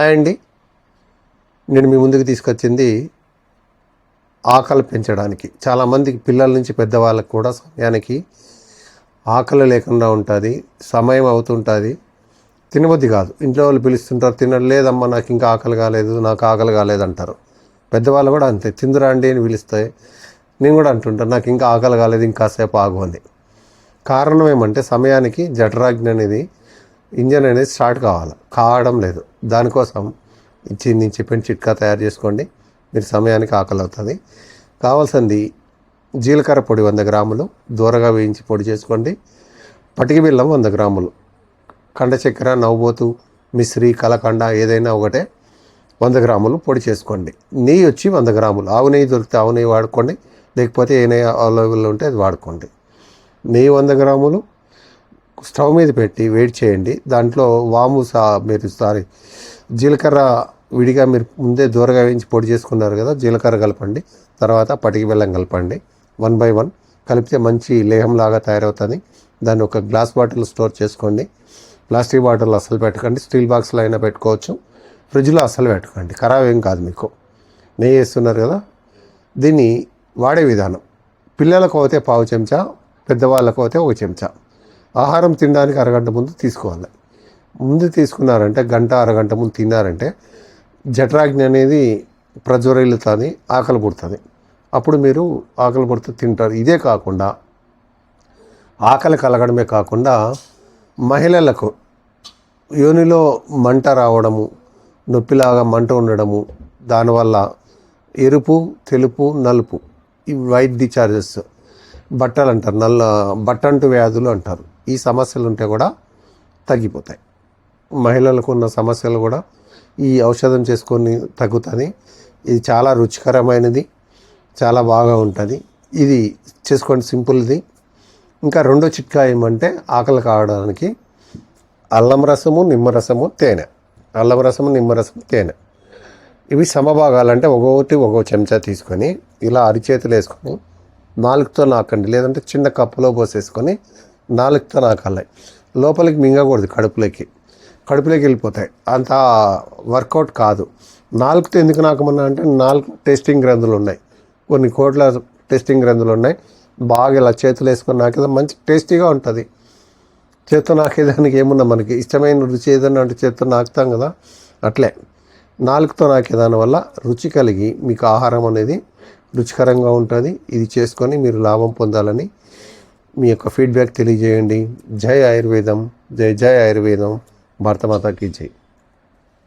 Hi అండి. నేను మీ ముందుకు తీసుకొచ్చింది ఆకలి పెంచడానికి. చాలామందికి పిల్లల నుంచి పెద్దవాళ్ళకి కూడా సమయానికి ఆకలి లేకుండా ఉంటుంది సమయం అవుతుంటుంది. తినబుద్ధి కాదు. ఇంట్లో వాళ్ళు పిలుస్తుంటారు తినడం లేదమ్మా నాకు ఇంకా ఆకలి కాలేదు నాకు ఆకలి కాలేదు అంటారు. పెద్దవాళ్ళు కూడా అంతే. తిందురా అండి అని పిలుస్తాయి. నేను కూడా అంటుంటాను నాకు ఇంకా ఆకలి కాలేదు ఇంకాసేపు ఆగు అని. కారణం ఏమంటే సమయానికి జఠరాజ్ఞ అనేది ఇంజన్ అనేది స్టార్ట్ కావాలి. కావడం లేదు. దానికోసం ఇచ్చి నేను చెప్పిన చిట్కా తయారు చేసుకోండి. మీరు సమయానికి ఆకలి అవుతుంది. కావాల్సింది జీలకర్ర పొడి వంద గ్రాములు దూరగా వేయించి పొడి చేసుకోండి. పటికి బెల్లం వంద గ్రాములు కండ చక్కెర నవ్వుబోతు మిశ్రి కలకండ ఏదైనా ఒకటే వంద గ్రాములు పొడి చేసుకోండి. నెయ్యి వచ్చి వంద గ్రాములు. ఆవు నెయ్యి దొరికితే ఆవు నెయ్యి వాడుకోండి. లేకపోతే ఏ నెయ్యి అవైలబుల్ ఉంటే అది వాడుకోండి. నెయ్యి వంద గ్రాములు స్టవ్ మీద పెట్టి వేడి చేయండి. దాంట్లో వాము సా మీరు సారీ జీలకర్ర విడిగా మీరు ముందే దూరగా వేయించి పొడి చేసుకున్నారు కదా జీలకర్ర కలపండి. తర్వాత పటికి బెల్లం కలపండి. వన్ బై వన్ కలిపితే మంచి లేహంలాగా తయారవుతుంది. దాన్ని ఒక గ్లాస్ బాటిల్ స్టోర్ చేసుకోండి. ప్లాస్టిక్ బాటిల్ అసలు పెట్టకండి. స్టీల్ బాక్స్లో అయినా పెట్టుకోవచ్చు. ఫ్రిడ్జ్లో అస్సలు పెట్టుకోండి ఖరాబ్ ఏం కాదు మీకు. నెయ్యి వేస్తున్నారు కదా దీన్ని వాడే విధానం. పిల్లలకు అయితే పావు చెంచా పెద్దవాళ్ళకు అయితే ఒక చెంచా. ఆహారం తినడానికి అరగంట ముందు తీసుకోవాలి. ముందు తీసుకున్నారంటే గంట అరగంట ముందు తిన్నారంటే జఠరాగ్ని అనేది ప్రజ్వరిల్లుతుంది ఆకలి పుడుతుంది. అప్పుడు మీరు ఆకలి పుడితే తింటారు. ఇదే కాకుండా ఆకలి కలగడమే కాకుండా మహిళలకు యోనిలో మంట రావడము నొప్పిలాగా మంట ఉండడము దానివల్ల ఎరుపు తెలుపు నలుపు ఈ వైట్ డిచార్జెస్ బట్టలు అంటారు నల్ల బట్టంటు వ్యాధులు అంటారు. ఈ సమస్యలు ఉంటే కూడా తగ్గిపోతాయి. మహిళలకు ఉన్న సమస్యలు కూడా ఈ ఔషధం చేసుకొని తగ్గుతుంది ఇది చాలా రుచికరమైనది చాలా బాగా ఉంటుంది. ఇది చేసుకోండి సింపుల్ది. ఇంకా రెండో చిట్కా ఏమంటే ఆకలి కావడానికి అల్లం రసము నిమ్మరసము తేనె. అల్లం రసము నిమ్మరసము తేనె. ఇవి సమభాగాలంటే ఒక్కొక్కటి ఒక్కో చెంచా తీసుకొని ఇలా అరిచేతులు వేసుకొని నాలుగుతో నాకండి లేదంటే చిన్న కప్పులో పోసేసుకొని నాలుగుతో నాకాలి లోపలికి మింగకూడదు కడుపులోకి. కడుపులోకి వెళ్ళిపోతాయి. అంత వర్కౌట్ కాదు. నాలుగుతో ఎందుకు నాకమన్నా అంటే నాలుగు టెస్టింగ్ గ్రంథులు ఉన్నాయి. కొన్ని కోట్ల టెస్టింగ్ గ్రంథులు ఉన్నాయి. బాగా ఇలా చేతులు వేసుకొని నాకేదో మంచి టేస్టీగా ఉంటుంది. చేత్తో నాకేదానికి ఏమున్నా మనకి? ఇష్టమైన రుచి ఏదన్నా అంటే చేత్తో నాకుతాం కదా. అట్లే. నాలుగుతో నాకేదాని వల్ల రుచి కలిగి మీకు ఆహారం అనేది రుచికరంగా ఉంటుంది. ఇది చేసుకొని మీరు లాభం పొందాలని మీ యొక్క ఫీడ్బ్యాక్ తెలియజేయండి. జై ఆయుర్వేదం. జై జై ఆయుర్వేదం. భారతమాతకి జై.